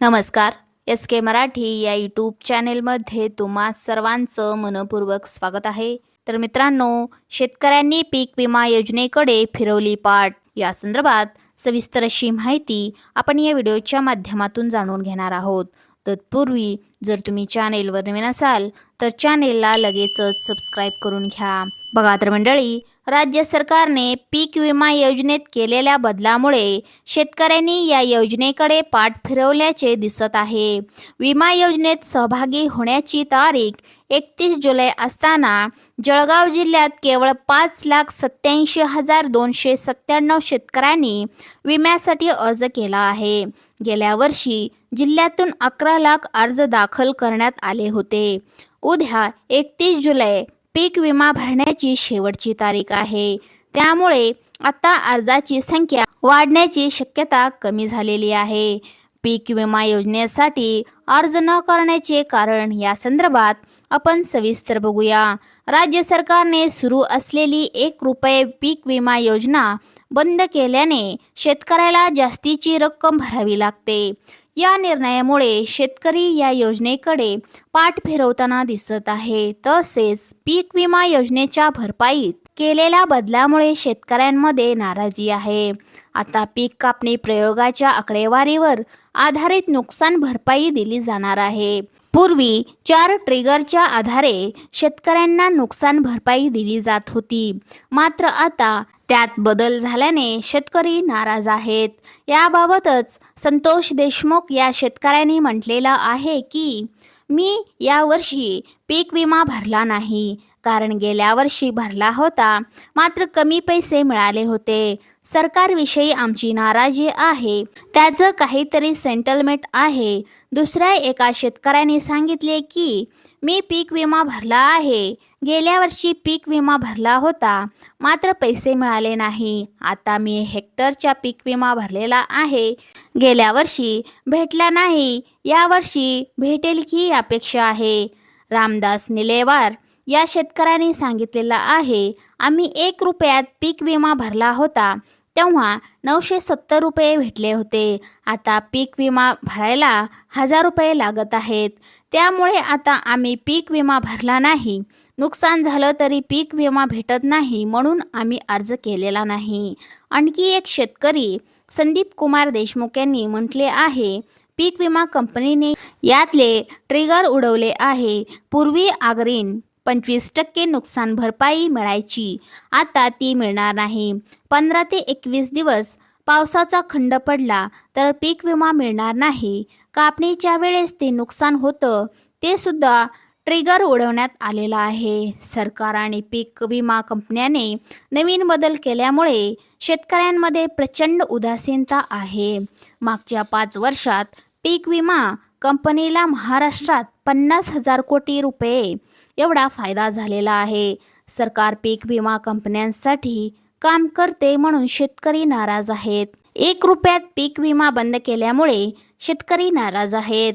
नमस्कार एस के मराठी या यूट्यूब चॅनेलमध्ये तुम्हा सर्वांचं मनपूर्वक स्वागत आहे. तर मित्रांनो शेतकऱ्यांनी पीक विमा योजनेकडे फिरवली पाठ. या संदर्भात सविस्तर अशी माहिती आपण या व्हिडिओच्या माध्यमातून जाणून घेणार आहोत. तत्पूर्वी जर तुम्ही चॅनेलवर नवीन असाल तर चॅनेलला लगेचच सबस्क्राईब करून घ्या. बघा तर मंडळी राज्य सरकारने पीक विमा योजनेत केलेल्या बदलामुळे शेतकऱ्यांनी या योजनेकडे पाठ फिरवल्याचे दिसत आहे. विमा योजनेत सहभागी होण्याची तारीख एकतीस जुलै असताना जळगाव जिल्ह्यात केवळ पाच लाख सत्याऐंशी हजार दोनशे सत्त्याण्णव शेतकऱ्यांनी विम्यासाठी अर्ज केला आहे. गेल्या वर्षी जिल्ह्यातून अकरा लाख अर्ज दाखल करण्यात आले होते. उद्या एकतीस जुलै पीक विमा भरण्याची शेवटची तारीख आहे. त्यामुळे आता अर्जाची संख्या वाढण्याची शक्यता कमी झालेली आहे. पीक विमा योजनेसाठी अर्ज न करण्याचे कारण या संदर्भात आपण सविस्तर बघूया. राज्य सरकारने सुरू असलेली एक रुपये पीक विमा योजना बंद केल्याने शेतकऱ्याला जास्तीची रक्कम भरावी लागते. या निर्णयामुळे शेतकरी या योजनेकडे पाठ फिरवताना दिसत आहे. तसेच पीक विमा योजनेच्या भरपाईत केलेल्या बदलामुळे शेतकऱ्यांमध्ये नाराजी आहे. आता पीक कापणी प्रयोगाच्या आकडेवारीवर आधारित नुकसान भरपाई दिली जाणार आहे. पूर्वी चार ट्रिगरच्या आधारे शेतकऱ्यांना नुकसान भरपाई दिली जात होती. मात्र आता त्यात बदल झाल्याने शेतकरी नाराज आहेत. याबाबतच संतोष देशमुख या शेतकऱ्याने म्हटलेलं आहे की मी यावर्षी पीक विमा भरला नाही. कारण गेल्या वर्षी भरला होता. मात्र कमी पैसे मिळाले होते. सरकारविषयी आमची नाराजी आहे. त्याचं काहीतरी सेंटलमेंट आहे. दुसऱ्या एका शेतकऱ्याने सांगितले की मी पीक विमा भरला आहे. गेल्या वर्षी पीक विमा भरला होता. मात्र पैसे मिळाले नाही. आता मी हेक्टरच्या पीक विमा भरलेला आहे. गेल्या वर्षी भेटला नाही. यावर्षी भेटेल की अपेक्षा आहे. रामदास निलेवार या शेतकऱ्यांनी सांगितलेलं आहे आम्ही एक रुपयात पीक विमा भरला होता. तेव्हा नऊशे सत्तर रुपये भेटले होते. आता पीक विमा भरायला हजार रुपये लागत आहेत. त्यामुळे आता आम्ही पीक विमा भरला नाही. नुकसान झालं तरी पीक विमा भेटत नाही म्हणून आम्ही अर्ज केलेला नाही. आणखी एक शेतकरी संदीप कुमार देशमुख यांनी म्हटले आहे पीक विमा कंपनीने यातले ट्रिगर उडवले आहे. पूर्वी आग्रीन पंचवीस टक्के नुकसान भरपाई मिळायची. आता ती मिळणार नाही. पंधरा ते एकवीस दिवस पावसाचा खंड पडला तर पीक विमा मिळणार नाही. कापणीच्या वेळेस ते नुकसान होतं ते सुद्धा ट्रिगर उडवण्यात आलेला आहे. सरकार आणि पीक विमा कंपन्याने नवीन बदल केल्यामुळे शेतकऱ्यांमध्ये प्रचंड उदासीनता आहे. मागच्या पाच वर्षात पीक विमा कंपनीला महाराष्ट्रात पन्नास हजार कोटी रुपये एवढा फायदा झालेला आहे. सरकार पीक विमा कंपन्यांसाठी काम करते म्हणून शेतकरी नाराज आहेत. एक रुपयात पीक विमा बंद केल्यामुळे शेतकरी नाराज आहेत.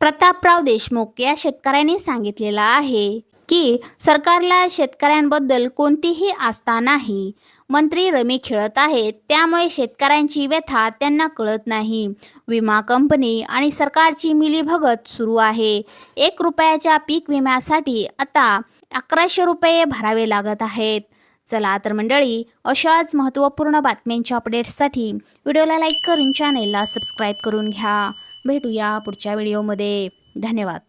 प्रतापराव देशमुख या शेतकऱ्यांनी सांगितलेलं आहे की सरकारला शेतकऱ्यांबद्दल कोणतीही आस्था नाही. मंत्री रमी खेळत आहेत. त्यामुळे शेतकऱ्यांची व्यथा त्यांना कळत नाही. विमा कंपनी आणि सरकारची मिलीभगत सुरू आहे. एक रुपयाच्या पीक विम्यासाठी आता अकराशे रुपये भरावे लागत आहेत. चला तर मंडळी अशाच महत्त्वपूर्ण बातम्यांच्या अपडेट्ससाठी व्हिडिओला लाईक करून चॅनेलला सबस्क्राईब करून घ्या. भेटूया पुढच्या व्हिडिओमध्ये धन्यवाद.